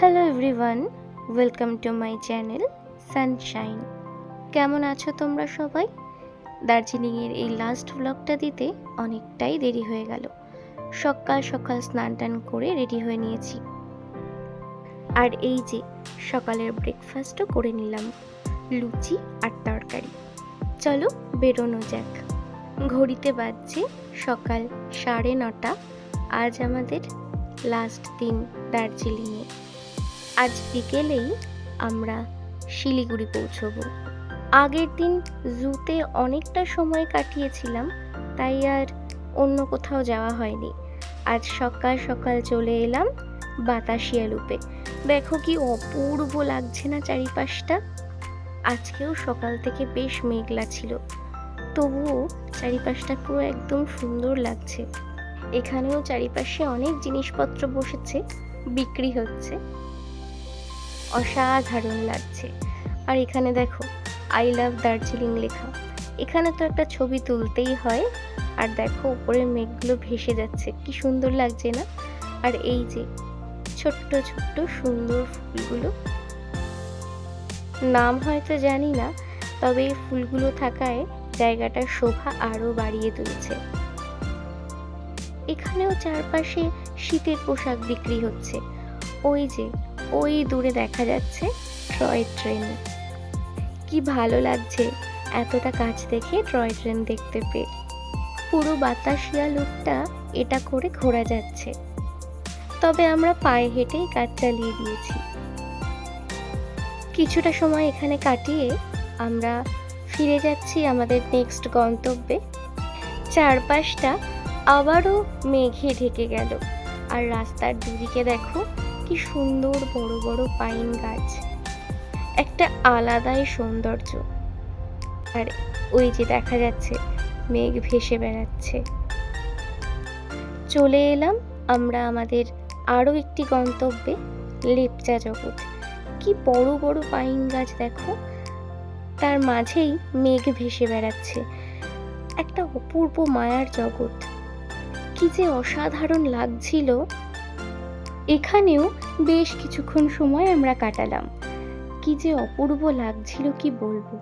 Hello everyone welcome to my channel Sunshine কেমন আছো তোমরা সবাই? দার্জিলিংয়ের এই লাস্ট ব্লগটা দিতে অনেকটাই দেরি হয়ে গেল। সকাল সকাল স্নান টান করে রেডি হয়ে নিয়েছি। আর এই যে সকালের ব্রেকফাস্টও করে নিলাম, লুচি আর তরকারি। চলো বেরোনো যাক। ঘড়িতে বাজছে সকাল সাড়ে নটা। আজ আমাদের লাস্ট দিন দার্জিলিংয়ে। আজ বিকেলেই আমরা শিলিগুড়ি পৌঁছবো। আগের দিন জুতে অনেকটা সময় কাটিয়েছিলাম, তাই আর অন্য কোথাও যাওয়া হয়নি। আজ সকাল সকাল চলে এলাম বাতাসিয়া লুপে। দেখো কি অপূর্ব লাগছে না চারিপাশটা। আজকেও সকাল থেকে বেশ মেঘলা ছিল, তবুও চারিপাশটা পুরো একদম সুন্দর লাগছে। এখানেও চারিপাশে অনেক জিনিসপত্র বসেছে, বিক্রি হচ্ছে। অসাধারণ লাগছে। আর এখানে দেখো আই লাভ দার্জিলিং লেখা। এখানে তো একটা ছবি তুলতেই হয়, আর দেখো উপরে মেঘগুলো ভেসে যাচ্ছে। কি সুন্দর লাগছে না? আর এই যে ছোট্ট ছোট্ট, সুন্দর ফুলগুলো। নাম হয়তো জানি না, তবে এই ফুলগুলো থাকায় জায়গাটার শোভা আরও বাড়িয়ে তুলছে। এখানেও চারপাশে শীতের পোশাক বিক্রি হচ্ছে। ওই যে ওই দূরে দেখা যাচ্ছে ট্রয় ট্রেন। কি ভালো লাগছে এতটা কাছ থেকে ট্রয় ট্রেন দেখতে পেয়ে। পুরো বাতাসিয়া লুকটা এটা করে ঘোরা যাচ্ছে। তবে আমরা পায়ে হেঁটেই কাজ চালিয়ে দিয়েছি। কিছুটা সময় এখানে কাটিয়ে আমরা ফিরে যাচ্ছি আমাদের নেক্সট গন্তব্যে। চারপাশটা আবারও মেঘে ঢেকে গেল। আর রাস্তার দুদিকে দেখো কি সুন্দর বড় বড় পাইন গাছ। একটা আলাদাই সৌন্দর্য। আর ওই যে দেখা যাচ্ছে, মেঘ ভেসে বেড়াচ্ছে। চলে এলাম আমরা আমাদের আরও একটি গন্তব্যে, লেপচা জগৎ। কি বড় বড় পাইন গাছ দেখো। তার মাঝেই মেঘ ভেসে বেড়াচ্ছে। একটা অপূর্ব মায়ার জগৎ। কি যে অসাধারণ লাগছিল। এখানেও বেশ কিছুক্ষণ সময় আমরা কাটালাম। কি যে অপূর্ব লাগছিল কি বলব।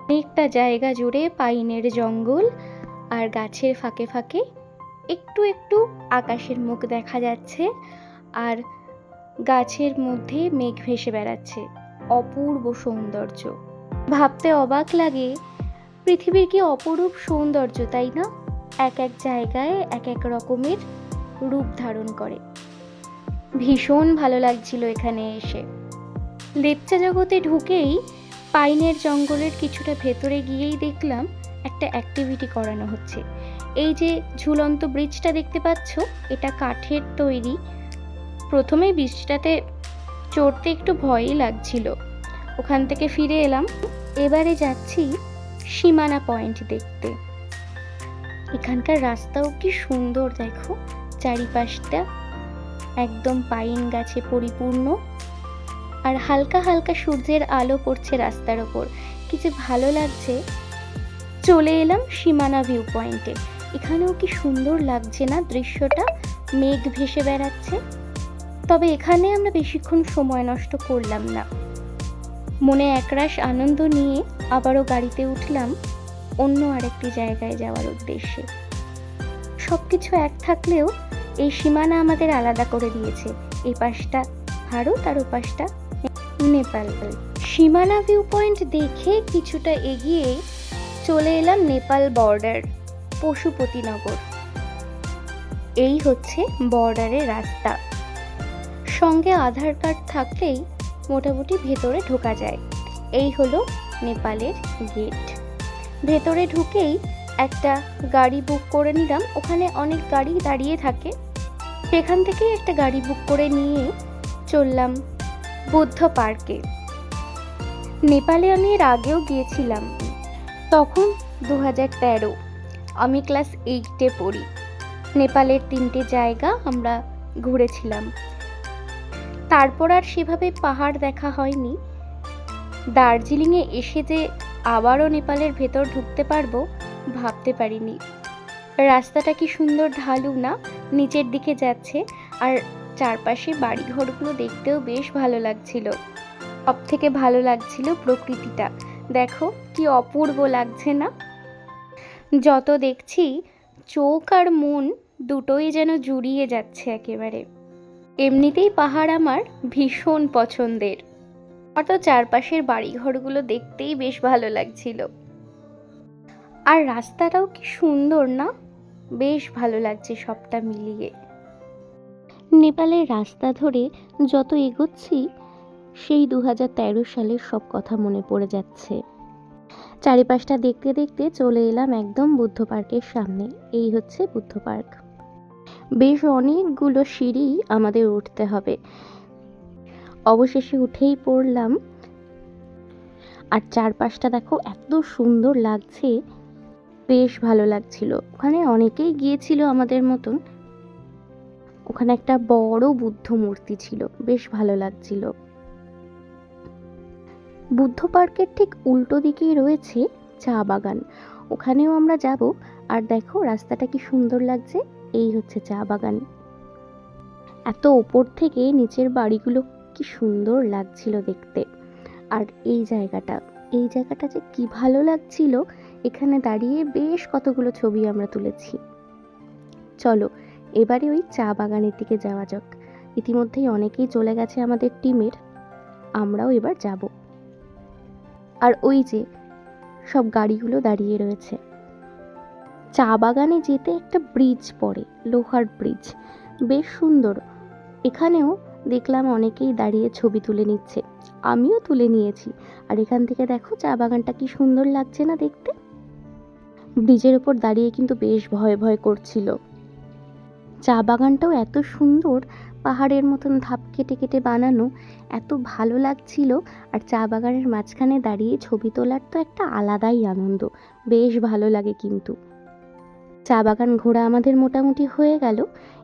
অনেকটা জায়গা জুড়ে পাইনের জঙ্গল আর গাছের ফাঁকে ফাঁকে একটু একটু আকাশের মুখ দেখা যাচ্ছে আর গাছের মধ্যে মেঘ ভেসে বেড়াচ্ছে। অপূর্ব সৌন্দর্য। ভাবতে অবাক লাগে, পৃথিবীর কি অপরূপ সৌন্দর্য, তাই না? এক এক জায়গায় এক এক রকমের রূপ ধারণ করে। ভীষণ ভালো লাগছিল এখানে এসে। লেপচা জগতে ঢুকেই পাইনের জঙ্গলের কিছুটা ভেতরে গিয়েই দেখলাম একটা অ্যাক্টিভিটি করানো হচ্ছে। এই যে ঝুলন্ত ব্রিজটা দেখতে পাচ্ছ, এটা কাঠের তৈরি। প্রথমে ব্রিজটাতে চড়তে একটু ভয়ই লাগছিল। ওখান থেকে ফিরে এলাম। এবারে যাচ্ছি সীমানা পয়েন্ট দেখতে। এখানকার রাস্তাও কি সুন্দর, দেখো। চারিপাশটা একদম পাইন গাছে পরিপূর্ণ। আর হালকা হালকা সূর্যের আলো পড়ছে রাস্তার ওপর। কি যে ভালো লাগছে। চলে এলাম সীমানা ভিউ পয়েন্টে এখানেও কি সুন্দর লাগছে না দৃশ্যটা? মেঘ ভেসে বেড়াচ্ছে। তবে এখানে আমরা বেশিক্ষণ সময় নষ্ট করলাম না। মনে একরাশ আনন্দ নিয়ে আবারও গাড়িতে উঠলাম অন্য আরেকটি জায়গায় যাওয়ার উদ্দেশ্যে। সব কিছু এক থাকলেও এই সীমানা আমাদের আলাদা করে দিয়েছে। এই পাশটা ভারত আর ও পাশটা নেপাল। সীমানা ভিউ পয়েন্ট দেখে কিছুটা এগিয়ে চলে এলাম নেপাল বর্ডার পশুপতিনগর। এই হচ্ছে বর্ডারের রাস্তা। সঙ্গে আধার কার্ড থাকলেই মোটামুটি ভেতরে ঢোকা যায়। এই হলো নেপালের গেট ভেতরে ঢুকেই একটা গাড়ি বুক করে নিলাম। ওখানে অনেক গাড়ি দাঁড়িয়ে থাকে। সেখান থেকেই একটা গাড়ি বুক করে নিয়ে চললাম বুদ্ধ পার্কে। নেপালে আমি এর আগেও গিয়েছিলাম, তখন দু হাজার তেরো। আমি ক্লাস এইটে পড়ি। নেপালের তিনটে জায়গা আমরা ঘুরেছিলাম। তারপর আর সেভাবে পাহাড় দেখা হয়নি। দার্জিলিংয়ে এসে যে আবারও নেপালের ভেতর ঢুকতে পারব, ভাবতে পারিনি। রাস্তাটা কি সুন্দর ঢালু না? নিচের দিকে যাচ্ছে আর চারপাশে বাড়িঘরগুলো দেখতেও বেশ ভালো লাগছিল। সব থেকে ভালো লাগছিল প্রকৃতিটা। দেখো, কি অপূর্ব লাগছে না? যত দেখছি, চোখ আর মন দুটোই যেন জুড়িয়ে যাচ্ছে একেবারে। এমনিতেই পাহাড় আমার ভীষণ পছন্দের। অত চারপাশের বাড়িঘরগুলো দেখতেই বেশ ভালো লাগছিল। আর রাস্তাটাও কি সুন্দর না? বেশ ভালো লাগছে সবটা মিলিয়ে। নেপালের রাস্তা ধরে যত এগোচ্ছি, সেই দু হাজার তেরো সালের সব কথা মনে পড়ে যাচ্ছে। চারিপাশটা দেখতে দেখতে চলে এলাম একদম বুদ্ধ পার্কের সামনে। এই হচ্ছে বুদ্ধ পার্ক। বেশ অনেকগুলো সিঁড়ি আমাদের উঠতে হবে। অবশেষে উঠেই পড়লাম। আর চারপাশটা দেখো, এত সুন্দর লাগছে। বেশ ভালো লাগছিল। ওখানে অনেকেই গিয়েছিল আমাদের মতন। ওখানে একটা বড় বুদ্ধ মূর্তি ছিল, বেশ ভালো লাগছিল। বুদ্ধ পার্কের ঠিক উল্টো দিকেই রয়েছে চা বাগান। ওখানেও আমরা যাব। আর দেখো, রাস্তাটা কি সুন্দর লাগছে। এই হচ্ছে চা বাগান। এত ওপর থেকে নিচের বাড়িগুলো কি সুন্দর লাগছিল দেখতে। আর এই জায়গাটা এই জায়গাটা যে কি ভালো লাগছিল এখানে দাঁড়িয়ে বেশ কতগুলো ছবি আমরা তুলেছি। চলো, এবারে ওই চা বাগানের দিকে যাওয়া যাক। ইতিমধ্যেই অনেকেই চলে গেছে আমাদের টিমের। আমরাও এবার যাব। আর ওই যে, সব গাড়িগুলো দাঁড়িয়ে রয়েছে। চা বাগানে যেতে একটা ব্রিজ পড়ে, লোহার ব্রিজ। বেশ সুন্দর। এখানেও দেখলাম অনেকেই দাঁড়িয়ে ছবি তুলে নিচ্ছে। আমিও তুলে নিয়েছি। আর এখান থেকে দেখো চা বাগানটা কি সুন্দর লাগছে না দেখতে? ব্রিজের ওপর দাঁড়িয়ে কিন্তু বেশ ভয় ভয় করছিল। চা বাগানটাও এত সুন্দর, পাহাড়ের মতন ধাপ কেটে কেটে বানানো, এত ভালো লাগছিল আর চা বাগানের মাঝখানে দাঁড়িয়ে ছবি তোলার তো একটা আলাদাই আনন্দ, বেশ ভালো লাগে কিন্তু। চা বাগান ঘোরা আমাদের মোটামুটি হয়ে গেল,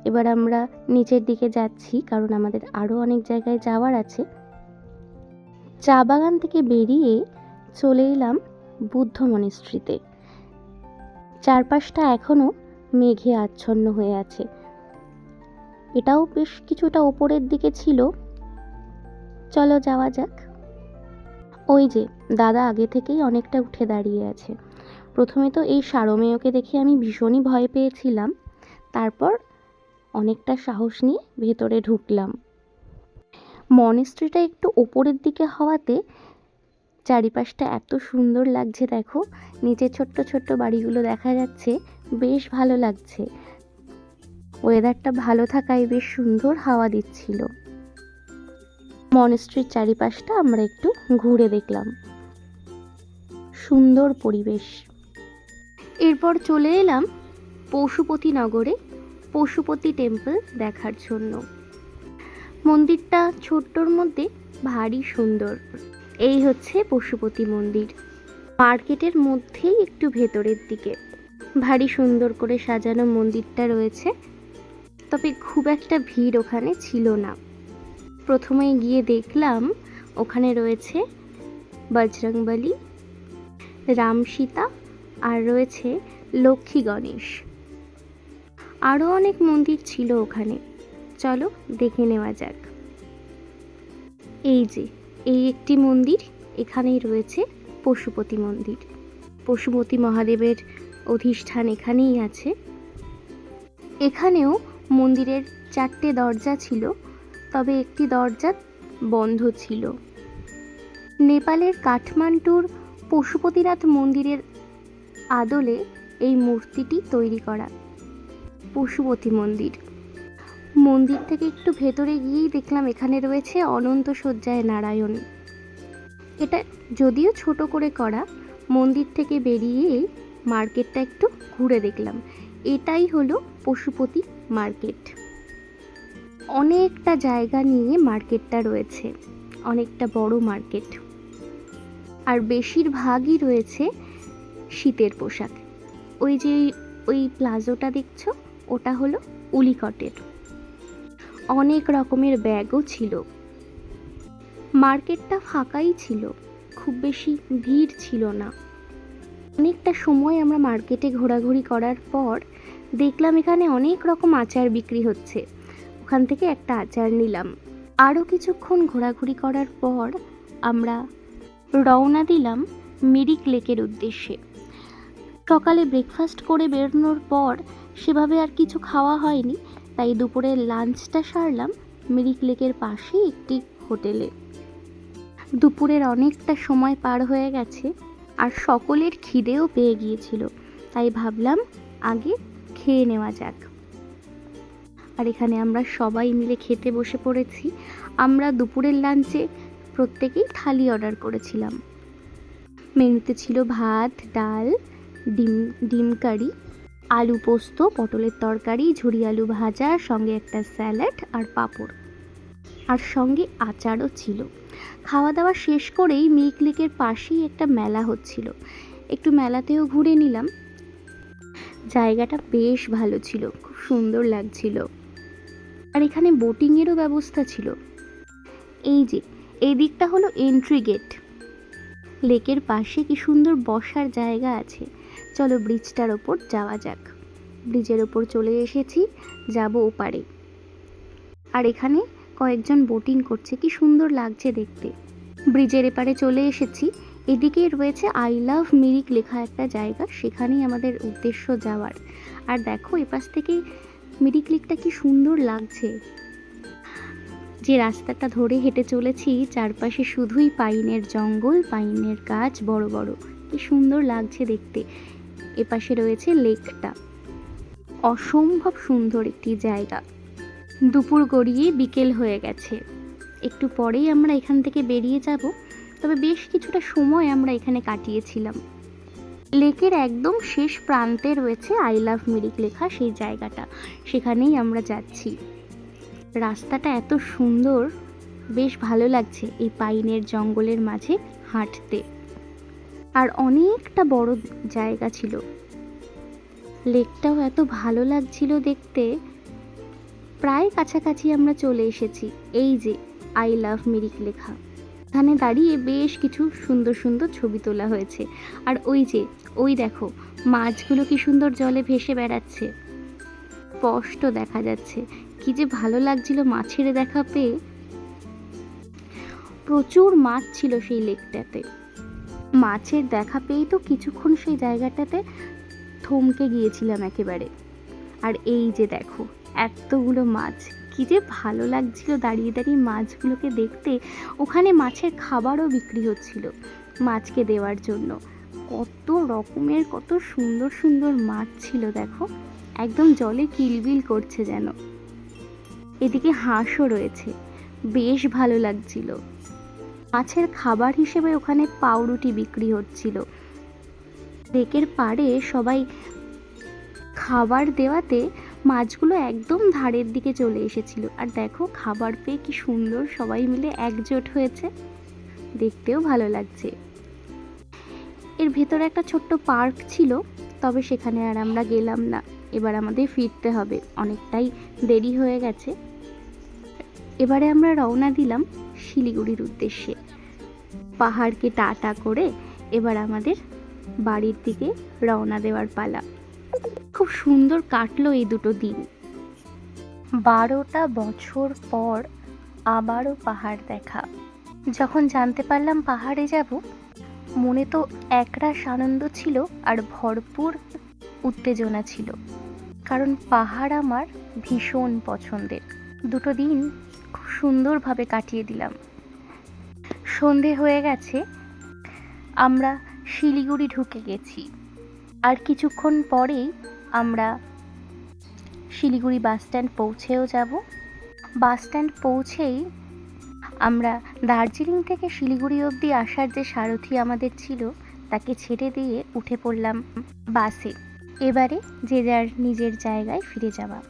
এবার আমরা নিচের দিকে যাচ্ছি কারণ আমাদের আরও অনেক জায়গায় যাওয়ার আছে। চা বাগান থেকে বেরিয়ে চলে এলাম বুদ্ধ মনিস্ট্রিতে চারপাশটা এখনও মেঘে আচ্ছন্ন হয়ে আছে। এটাও বেশ কিছুটা ওপরের দিকে ছিল। চলো যাওয়া যাক। ওই যে, দাদা আগে থেকেই অনেকটা উঠে দাঁড়িয়ে আছে। প্রথমে তো এই সারমেয়কে দেখে আমি ভীষণই ভয় পেয়েছিলাম। তারপর অনেকটা সাহস নিয়ে ভেতরে ঢুকলাম। মনেস্ট্রিটা একটু ওপরের দিকে হওয়াতে চারিপাশটা এত সুন্দর লাগছে দেখো। নিচে ছোট্ট ছোট্ট বাড়িগুলো দেখা যাচ্ছে, বেশ ভালো লাগছে। ওয়েদারটা ভালো থাকায় বেশ সুন্দর হাওয়া দিচ্ছিল। মনেস্ট্রির চারিপাশটা আমরা একটু ঘুরে দেখলাম। সুন্দর পরিবেশ। এরপর চলে এলাম পশুপতি নগরে, পশুপতি টেম্পল দেখার জন্য। মন্দিরটা ছোট্টর মধ্যে ভারী সুন্দর। এই হচ্ছে পশুপতি মন্দির। মার্কেটের মধ্যেই একটু ভেতরের দিকে। ভারী সুন্দর করে সাজানো মন্দিরটা রয়েছে। তবে খুব একটা ভিড় ওখানে ছিল না। প্রথমে গিয়ে দেখলাম ওখানে রয়েছে বজরংবলী রাম সীতা আর রয়েছে লক্ষ্মী গণেশ। আরও অনেক মন্দির ছিল ওখানে। চলো দেখে নেওয়া যাক। এই যে এই একটি মন্দির এখানেই রয়েছে পশুপতি মন্দির। পশুপতি মহাদেবের অধিষ্ঠান এখানেই আছে। এখানেও মন্দিরের চারটে দরজা ছিল, তবে একটি দরজা বন্ধ ছিল। নেপালের কাঠমান্ডুর পশুপতিনাথ মন্দিরের আদলে এই মূর্তিটি তৈরি করা। পশুপতি মন্দির মন্দির থেকে একটু ভেতরে গিয়েই দেখলাম এখানে রয়েছে অনন্ত শয্যায় নারায়ণ। এটা যদিও ছোট করে করা, মন্দির থেকে বেরিয়েই মার্কেটটা একটু ঘুরে দেখলাম। এটাই হলো পশুপতি মার্কেট। অনেকটা জায়গা নিয়ে মার্কেটটা রয়েছে, অনেকটা বড় মার্কেট। আর বেশিরভাগই রয়েছে শীতের পোশাক। ওই যে ওই প্লাজোটা দেখছ, ওটা হলো উলিকটের। অনেক রকমের ব্যাগও ছিল। মার্কেটটা ফাঁকাই ছিল, খুব বেশি ভিড় ছিল না। অনেকটা সময় আমরা মার্কেটে ঘোরাঘুরি করার পর দেখলাম এখানে অনেক রকম আচার বিক্রি হচ্ছে। ওখান থেকে একটা আচার নিলাম। আরও কিছুক্ষণ ঘোরাঘুরি করার পর আমরা রওনা দিলাম মিরিক লেকের উদ্দেশ্যে। সকালে ব্রেকফাস্ট করে বেরোনোর পর সেভাবে আর কিছু খাওয়া হয়নি। তাই দুপুরের লাঞ্চটা সারলাম মিরিক লেকের পাশেই একটি হোটেলে। দুপুরের অনেকটা সময় পার হয়ে গেছে আর সকলের খিদেও পেয়ে গিয়েছিল, তাই ভাবলাম আগে খেয়ে নেওয়া যাক। আর এখানে আমরা সবাই মিলে খেতে বসে পড়েছি। আমরা দুপুরের লাঞ্চে প্রত্যেকেই থালি অর্ডার করেছিলাম। মেনুতে ছিল ভাত, ডাল, ডিম ডিম কারি আলু পোস্ত, পটলের তরকারি, ঝুরি আলু ভাজা, সঙ্গে একটা স্যালাড আর পাঁপড়। আর সঙ্গে আচারও ছিল। খাওয়া দাওয়া শেষ করেই মিল্ক লেকের পাশেই একটা মেলা হচ্ছিল। একটু মেলাতেও ঘুরে নিলাম। জায়গাটা বেশ ভালো ছিল, খুব সুন্দর লাগছিল। আর এখানে বোটিংয়েরও ব্যবস্থা ছিল। এই যে এই দিকটা হলো এন্ট্রি গেট লেকের পাশে কি সুন্দর বসার জায়গা আছে। চলো ব্রিজটার ওপর যাওয়া যাক। ব্রিজের ওপর চলে এসেছি, যাব ওপারে। আর এখানে কয়েকজন বোটিং করছে, কি সুন্দর লাগছে দেখতে। ব্রিজের এপারে চলে এসেছি, এদিকে রয়েছে আই লাভ মিরিক লেখা একটা জায়গা, সেখানেই আমাদের উদ্দেশ্য যাওয়ার। আর দেখো, এপাশ থেকে মিরিক লেকটা কি সুন্দর লাগছে। যে রাস্তাটা ধরে হেঁটে চলেছি, চারপাশে শুধুই পাইনের জঙ্গল, পাইনের গাছ, বড় বড়। কি সুন্দর লাগছে দেখতে। এপাশে রয়েছে লেকটা। অসম্ভব সুন্দর একটি জায়গা। দুপুর গড়িয়ে বিকেল হয়ে গেছে। একটু পরেই আমরা এখান থেকে বেরিয়ে যাব, তবে বেশ কিছুটা সময় আমরা এখানে কাটিয়েছিলাম। লেকের একদম শেষ প্রান্তে রয়েছে আই লাভ মিরিক লেখা সেই জায়গাটা। সেখানেই আমরা যাচ্ছি। রাস্তাটা এত সুন্দর, বেশ ভালো লাগছে এই পাইনের জঙ্গলের মাঝে হাঁটতে। আর অনেকটা বড় জায়গা ছিল। লেকটাও এত ভালো লাগছিল দেখতে। প্রায় কাছাকাছি আমরা চলে এসেছি। এই যে আই লাভ মিরিক লেখা। এখানে দাঁড়িয়ে বেশ কিছু সুন্দর সুন্দর ছবি তোলা হয়েছে। আর ওই যে, ওই দেখো, মাছগুলো কি সুন্দর জলে ভেসে বেড়াচ্ছে। স্পষ্ট দেখা যাচ্ছে। কি যে ভালো লাগছিল মাছের দেখা পেয়ে। প্রচুর মাছ ছিল সেই লেকটাতে। মাছের দেখা পেয়েই তো কিছুক্ষণ সেই জায়গাটাতে থমকে গিয়েছিলাম একেবারে। আর এই যে দেখো, এতগুলো মাছ, কি যে ভালো লাগছিল দাঁড়িয়ে দাঁড়িয়ে মাছগুলোকে দেখতে। ওখানে মাছের খাবারও বিক্রি হচ্ছিল মাছকে দেওয়ার জন্য। কত রকমের, কত সুন্দর সুন্দর মাছ ছিল দেখো। একদম জলে কিলবিল করছে যেন। এদিকে হাঁসও রয়েছে, বেশ ভালো লাগছিল। মাছের খাবার হিসেবে ওখানে পাউরুটি বিক্রি হচ্ছিল। লেকের পাড়ে সবাই খাবার দেওয়াতে মাছগুলো একদম ধারের দিকে চলে এসেছিল। আর দেখো, খাবার পেয়ে কি সুন্দর সবাই মিলে একজোট হয়েছে। দেখতেও ভালো লাগছে। এর ভেতরে একটা ছোট্ট পার্ক ছিল, তবে সেখানে আর আমরা গেলাম না। এবার আমাদের ফিরতে হবে, অনেকটাই দেরি হয়ে গেছে। এবারে আমরা রওনা দিলাম শিলিগুড়ির উদ্দেশ্যে। পাহাড়কে টাটা করে এবার আমাদের বাড়ির দিকে রওনা দেওয়ার পালা। খুব সুন্দর কাটলো এই দুটো দিন। বারোটা বছর পর আবারও পাহাড় দেখা। যখন জানতে পারলাম পাহাড়ে যাব, মনে তো একরাশ আনন্দ ছিল আর ভরপুর উত্তেজনা ছিল। কারণ পাহাড় আমার ভীষণ পছন্দের। দুটো দিন খুব সুন্দরভাবে কাটিয়ে দিলাম। সন্ধে হয়ে গেছে, আমরা শিলিগুড়ি ঢুকে গেছি। আর কিছুক্ষণ পরেই আমরা শিলিগুড়ি বাস স্ট্যান্ড পৌঁছেও যাব। বাস স্ট্যান্ড পৌঁছেই আমরা দার্জিলিং থেকে শিলিগুড়ি অবধি আসার যে সারথি আমাদের ছিল, তাকে ছেড়ে দিয়ে উঠে পড়লাম বাসে। এবারে যে যার নিজের জায়গায় ফিরে যাওয়া।